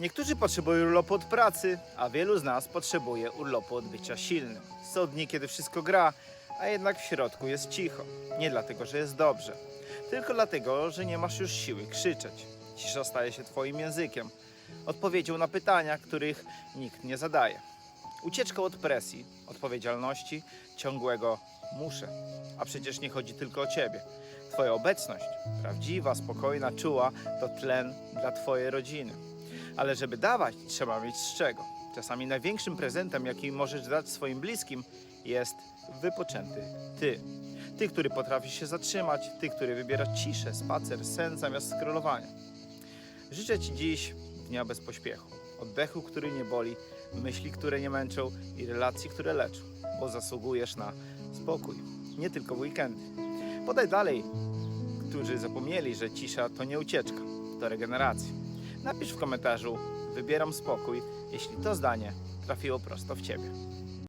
Niektórzy potrzebują urlopu od pracy, a wielu z nas potrzebuje urlopu od bycia silnym. Są dni, kiedy wszystko gra, a jednak w środku jest cicho. Nie dlatego, że jest dobrze, tylko dlatego, że nie masz już siły krzyczeć. Cisza staje się Twoim językiem, odpowiedzią na pytania, których nikt nie zadaje. Ucieczką od presji, odpowiedzialności, ciągłego muszę. A przecież nie chodzi tylko o Ciebie. Twoja obecność, prawdziwa, spokojna, czuła, to tlen dla Twojej rodziny. Ale żeby dawać, trzeba mieć z czego. Czasami największym prezentem, jaki możesz dać swoim bliskim, jest wypoczęty Ty. Ty, który potrafi się zatrzymać, Ty, który wybiera ciszę, spacer, sen zamiast scrollowania. Życzę Ci dziś dnia bez pośpiechu, oddechu, który nie boli, myśli, które nie męczą i relacji, które leczą, bo zasługujesz na spokój, nie tylko w weekendy. Podaj dalej, którzy zapomnieli, że cisza to nie ucieczka, to regeneracja. Napisz w komentarzu, wybieram spokój, jeśli to zdanie trafiło prosto w Ciebie.